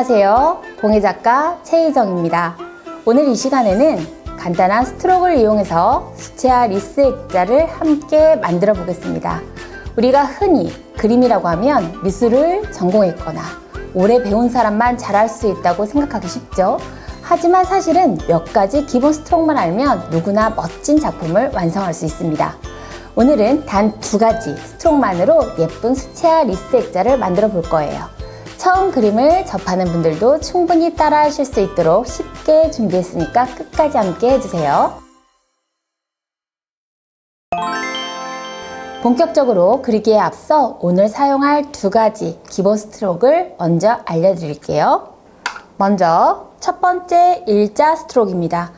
안녕하세요. 공예 작가 최희정입니다. 오늘 이 시간에는 간단한 스트로크를 이용해서 수채화 리스 액자를 함께 만들어 보겠습니다. 우리가 흔히 그림이라고 하면 미술을 전공했거나 오래 배운 사람만 잘할 수 있다고 생각하기 쉽죠. 하지만 사실은 몇 가지 기본 스트로크만 알면 누구나 멋진 작품을 완성할 수 있습니다. 오늘은 단 두 가지 스트로크만으로 예쁜 수채화 리스 액자를 만들어 볼 거예요. 처음 그림을 접하는 분들도 충분히 따라 하실 수 있도록 쉽게 준비했으니까 끝까지 함께 해주세요. 본격적으로 그리기에 앞서 오늘 사용할 두 가지 기본 스트로크를 먼저 알려드릴게요. 먼저 첫 번째 일자 스트로크입니다.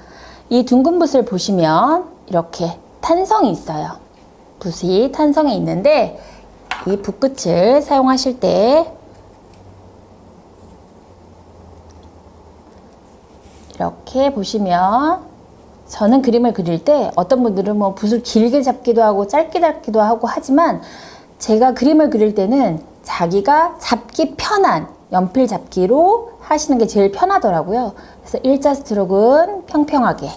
이 둥근 붓을 보시면 이렇게 탄성이 있어요. 붓이 탄성이 있는데 이 붓끝을 사용하실 때 이렇게 보시면 저는 그림을 그릴 때 어떤 분들은 뭐 붓을 길게 잡기도 하고 짧게 잡기도 하고 하지만 제가 그림을 그릴 때는 자기가 잡기 편한 연필 잡기로 하시는 게 제일 편하더라고요. 그래서 일자 스트로크는 평평하게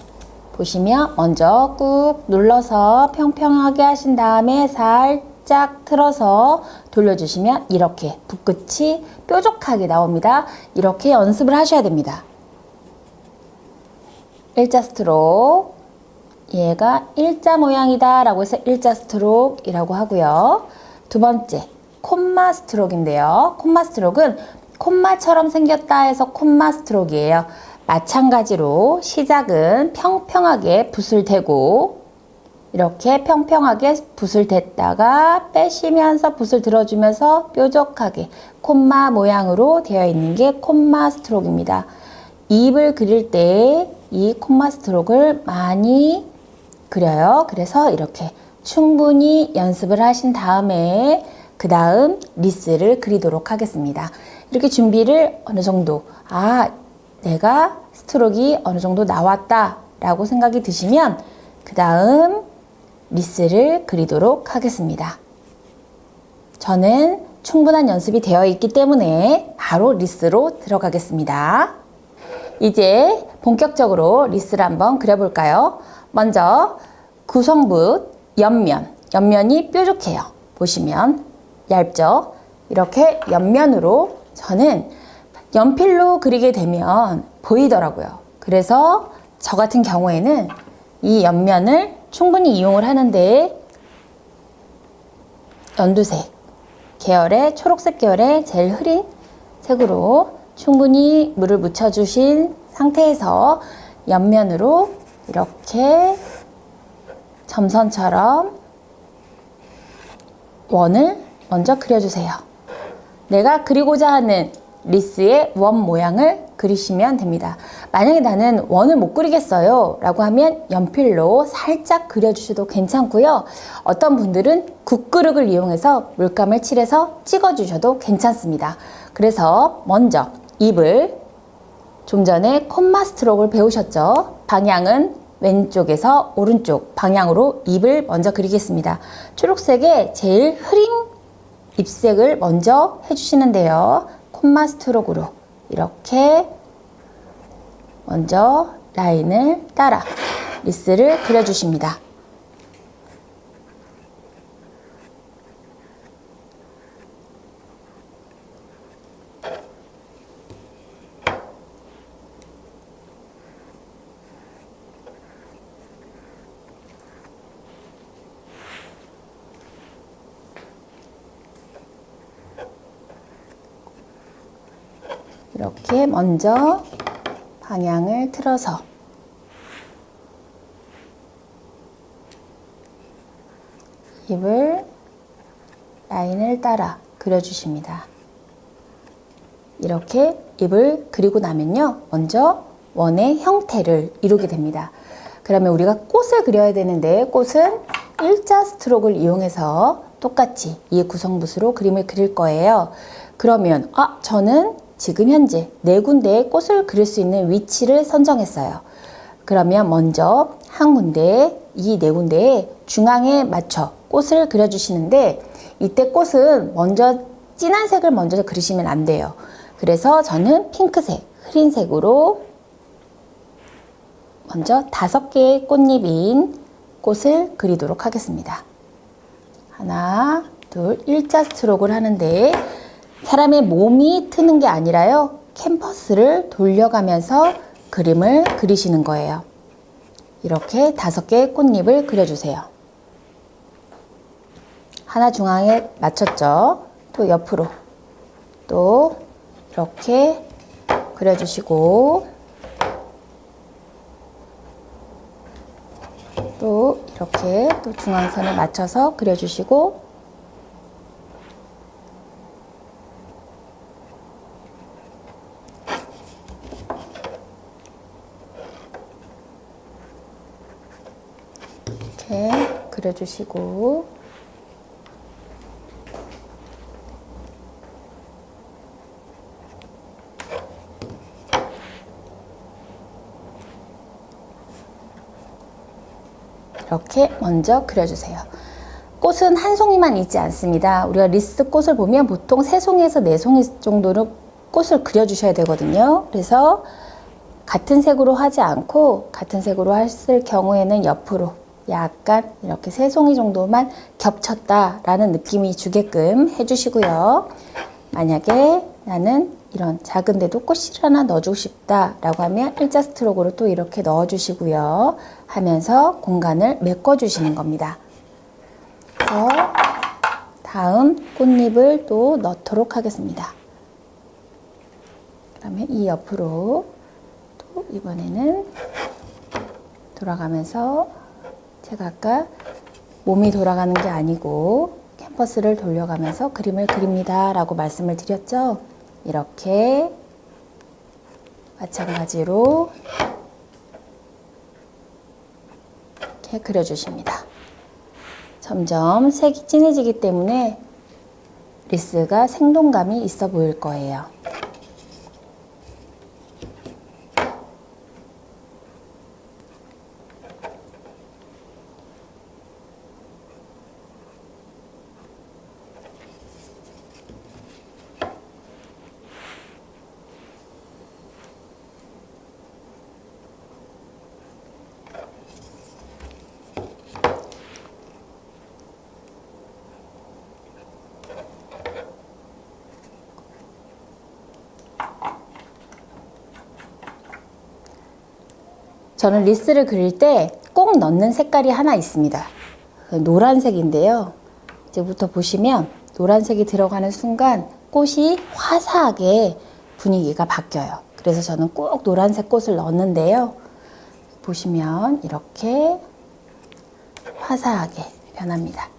보시면 먼저 꾹 눌러서 평평하게 하신 다음에 살짝 틀어서 돌려주시면 이렇게 붓끝이 뾰족하게 나옵니다. 이렇게 연습을 하셔야 됩니다. 일자 스트로크 얘가 일자 모양이다 라고 해서 일자 스트로크이라고 하고요. 두 번째 콤마 스트로크인데요. 콤마 스트로크는 콤마처럼 생겼다 해서 콤마 스트로크이에요. 마찬가지로 시작은 평평하게 붓을 대고 이렇게 평평하게 붓을 댔다가 빼시면서 붓을 들어주면서 뾰족하게 콤마 모양으로 되어 있는 게 콤마 스트로크입니다. 입을 그릴 때 이 콤마 스트로크를 많이 그려요. 그래서 이렇게 충분히 연습을 하신 다음에 그 다음 리스를 그리도록 하겠습니다. 이렇게 준비를 어느 정도 아 내가 스트로크가 어느 정도 나왔다 라고 생각이 드시면 그 다음 리스를 그리도록 하겠습니다. 저는 충분한 연습이 되어 있기 때문에 바로 리스로 들어가겠습니다. 이제 본격적으로 리스를 한번 그려볼까요? 먼저 구성붓 옆면, 옆면이 뾰족해요. 보시면 얇죠? 이렇게 옆면으로 저는 연필로 그리게 되면 보이더라고요. 그래서 저 같은 경우에는 이 옆면을 충분히 이용을 하는데 연두색 계열의 초록색 계열의 제일 흐린 색으로 충분히 물을 묻혀주신 상태에서 옆면으로 이렇게 점선처럼 원을 먼저 그려주세요. 내가 그리고자 하는 리스의 원 모양을 그리시면 됩니다. 만약에 나는 원을 못 그리겠어요 라고 하면 연필로 살짝 그려주셔도 괜찮고요. 어떤 분들은 국그릇을 이용해서 물감을 칠해서 찍어주셔도 괜찮습니다. 그래서 먼저 입을 좀 전에 콤마 스트로크를 배우셨죠? 방향은 왼쪽에서 오른쪽 방향으로 입을 먼저 그리겠습니다. 초록색의 제일 흐린 ip색을 먼저 해주시는데요. 콤마 스트로크로 이렇게 먼저 라인을 따라 리스를 그려주십니다. 이렇게 먼저 방향을 틀어서 입을 라인을 따라 그려주십니다. 이렇게 입을 그리고 나면요. 먼저 원의 형태를 이루게 됩니다. 그러면 우리가 꽃을 그려야 되는데 꽃은 일자 스트로크를 이용해서 똑같이 이 구성붓으로 그림을 그릴 거예요. 그러면 아 저는 지금 현재 네 군데의 꽃을 그릴 수 있는 위치를 선정했어요. 그러면 먼저 한 군데, 이 네 군데의 중앙에 맞춰 꽃을 그려주시는데 이때 꽃은 먼저 진한 색을 먼저 그리시면 안 돼요. 그래서 저는 핑크색, 흐린색으로 먼저 다섯 개의 꽃잎인 꽃을 그리도록 하겠습니다. 하나, 둘, 일자 스트로크를 하는데 사람의 몸이 트는 게 아니라요. 캔버스를 돌려가면서 그림을 그리시는 거예요. 이렇게 다섯 개의 꽃잎을 그려주세요. 하나 중앙에 맞췄죠? 또 옆으로 또 이렇게 그려주시고 또 이렇게 또 중앙선에 맞춰서 그려주시고 이렇게 그려주시고 이렇게 먼저 그려주세요. 꽃은 한 송이만 있지 않습니다. 우리가 리스 꽃을 보면 보통 세 송이에서 네 송이 정도로 꽃을 그려주셔야 되거든요. 그래서 같은 색으로 하지 않고 같은 색으로 했을 경우에는 옆으로 약간 이렇게 세 송이 정도만 겹쳤다라는 느낌이 주게끔 해주시고요. 만약에 나는 이런 작은데도 꽃실 하나 넣어주고 싶다라고 하면 일자 스트로크로 또 이렇게 넣어주시고요. 하면서 공간을 메꿔주시는 겁니다. 그래서 다음 꽃잎을 또 넣도록 하겠습니다. 그러면 이 옆으로 또 이번에는 돌아가면서 제가 아까 몸이 돌아가는 게 아니고 캔버스를 돌려가면서 그림을 그립니다 라고 말씀을 드렸죠. 이렇게 마찬가지로 이렇게 그려주십니다. 점점 색이 진해지기 때문에 리스가 생동감이 있어 보일 거예요. 저는 리스를 그릴 때 꼭 넣는 색깔이 하나 있습니다. 그 노란색인데요. 이제부터 보시면 노란색이 들어가는 순간 꽃이 화사하게 분위기가 바뀌어요. 그래서 저는 꼭 노란색 꽃을 넣는데요. 보시면 이렇게 화사하게 변합니다.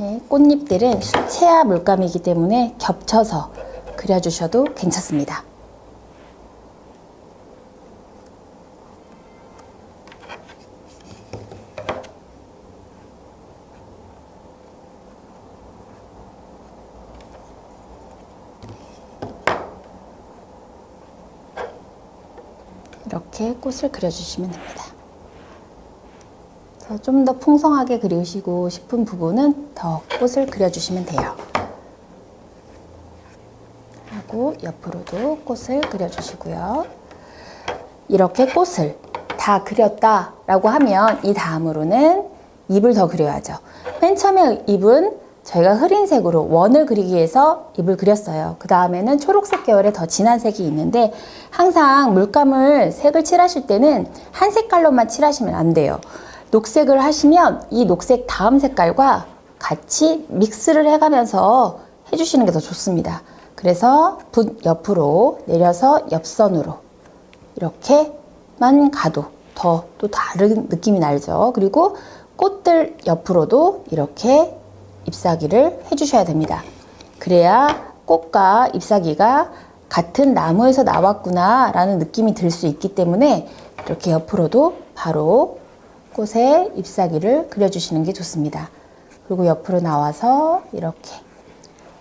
이렇게 꽃잎들은 수채화 물감이기 때문에 겹쳐서 그려주셔도 괜찮습니다. 이렇게 꽃을 그려주시면 됩니다. 좀 더 풍성하게 그리시고 싶은 부분은 더 꽃을 그려주시면 돼요. 하고 옆으로도 꽃을 그려주시고요. 이렇게 꽃을 다 그렸다 라고 하면 이 다음으로는 잎을 더 그려야죠. 맨 처음에 잎은 저희가 흐린색으로 원을 그리기 위해서 잎을 그렸어요. 그 다음에는 초록색 계열의 더 진한 색이 있는데 항상 물감을 색을 칠하실 때는 한 색깔로만 칠하시면 안 돼요. 녹색을 하시면 이 녹색 다음 색깔과 같이 믹스를 해가면서 해주시는 게 더 좋습니다. 그래서 붓 옆으로 내려서 옆선으로 이렇게만 가도 더 또 다른 느낌이 나죠. 그리고 꽃들 옆으로도 이렇게 잎사귀를 해주셔야 됩니다. 그래야 꽃과 잎사귀가 같은 나무에서 나왔구나 라는 느낌이 들 수 있기 때문에 이렇게 옆으로도 바로 꽃에 잎사귀를 그려주시는 게 좋습니다. 그리고 옆으로 나와서 이렇게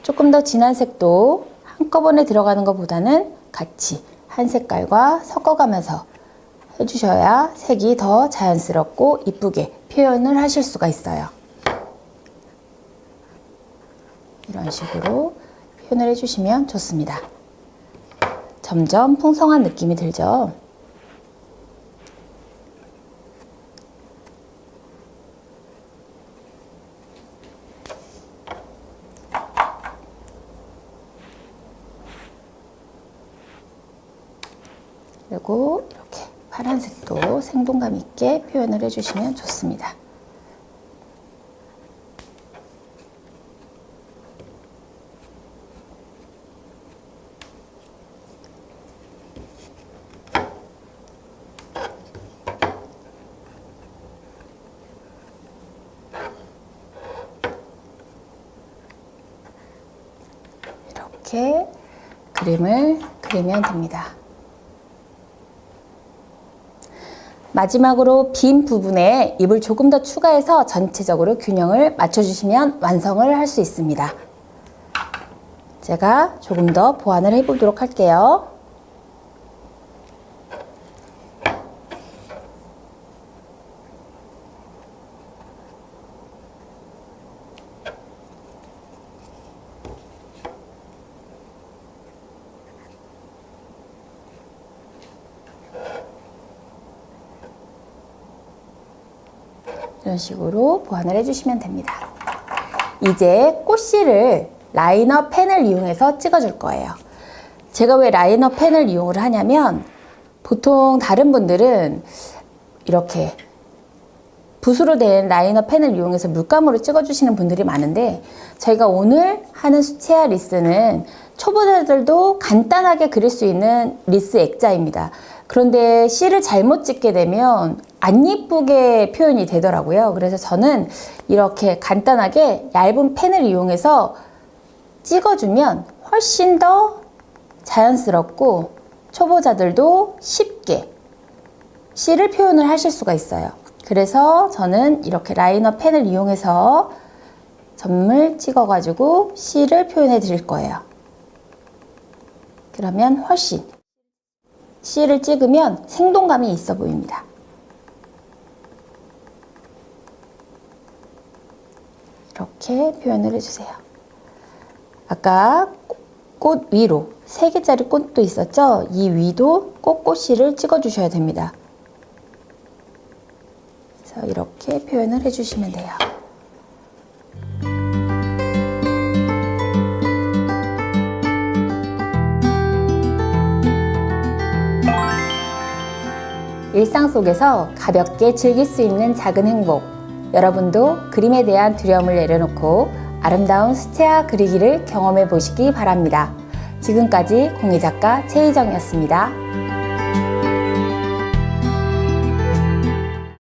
조금 더 진한 색도 한꺼번에 들어가는 것보다는 같이 한 색깔과 섞어가면서 해주셔야 색이 더 자연스럽고 이쁘게 표현을 하실 수가 있어요. 이런 식으로 표현을 해주시면 좋습니다. 점점 풍성한 느낌이 들죠? 그리고 이렇게 파란색도 생동감 있게 표현을 해주시면 좋습니다. 이렇게 그림을 그리면 됩니다. 마지막으로 빈 부분에 잎을 조금 더 추가해서 전체적으로 균형을 맞춰주시면 완성을 할 수 있습니다. 제가 조금 더 보완을 해보도록 할게요. 이런 식으로 보완을 해주시면 됩니다. 이제 꽃씨를 라이너 펜을 이용해서 찍어줄 거예요. 제가 왜 라이너 펜을 이용을 하냐면 보통 다른 분들은 이렇게 붓으로 된 라이너 펜을 이용해서 물감으로 찍어주시는 분들이 많은데 저희가 오늘 하는 수채화 리스는 초보자들도 간단하게 그릴 수 있는 리스 액자입니다. 그런데 씨를 잘못 찍게 되면 안 예쁘게 표현이 되더라고요. 그래서 저는 이렇게 간단하게 얇은 펜을 이용해서 찍어주면 훨씬 더 자연스럽고 초보자들도 쉽게 씨를 표현을 하실 수가 있어요. 그래서 저는 이렇게 라이너 펜을 이용해서 점을 찍어가지고 씨를 표현해 드릴 거예요. 그러면 훨씬 씨를 찍으면 생동감이 있어 보입니다. 이렇게 표현을 해주세요. 아까 꽃 위로 세 개짜리 꽃도 있었죠? 이 위도 꽃꽃씨를 찍어주셔야 됩니다. 그래서 이렇게 표현을 해주시면 돼요. 일상 속에서 가볍게 즐길 수 있는 작은 행복. 여러분도 그림에 대한 두려움을 내려놓고 아름다운 수채화 그리기를 경험해 보시기 바랍니다. 지금까지 공예 작가 최희정이었습니다.